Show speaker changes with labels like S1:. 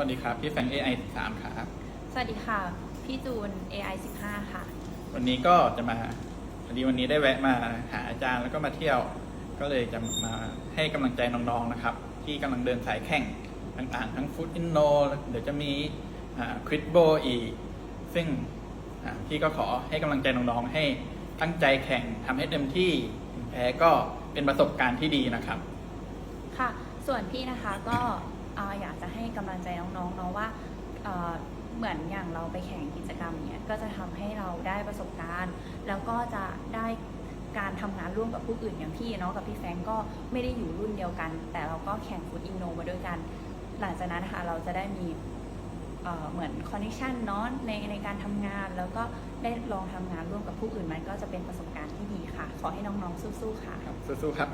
S1: วัสดีครับ พี่แฟง AI 3ครับ
S2: สวัสดีค่ะ พี่จูน AI 15 ค่ะ
S1: วันนี้ก็จะมาพอดีวันนี้ได้แวะมาหาอาจารย์แล้วก็มาเที่ยว ก็เลยจะมาให้กำลังใจน้องๆนะครับ ที่กำลังเดินสายแข่งต่างๆ ทั้งฟุตอินโนเดี๋ยวจะมีคริสโบอีก ซึ่งอ่าพี่ก็ขอให้กำลังใจน้องๆ ให้ตั้งใจแข่งทำให้เต็มที่แพ้ก็เป็นประสบการณ์ที่ดีนะครับ
S2: ค่ะ ส่วนพี่นะคะก็ ให้กำลังใจน้องๆเนาะว่าเอ่อเหมือนอย่างเราไปแข่งกิจกรรมเนี่ยก็จะทำให้เราได้ประสบการณ์ แล้วก็จะได้การทำงานร่วมกับผู้อื่นอย่างพี่เนาะกับพี่แฟรงก์ก็ไม่ได้อยู่รุ่นเดียวกัน แต่เราก็แข่งฟุตอินโนมาด้วยกัน หลังจากนั้นนะคะเราจะได้มีเอ่อเหมือนคอนเนคชันเนาะในในการทำงาน แล้วก็ได้ลองทำงานร่วมกับผู้อื่นมันก็จะเป็นประสบการณ์ที่ดีค่ะ ขอให้น้องๆสู้ๆค่ะ
S1: ครับสู้ๆครับ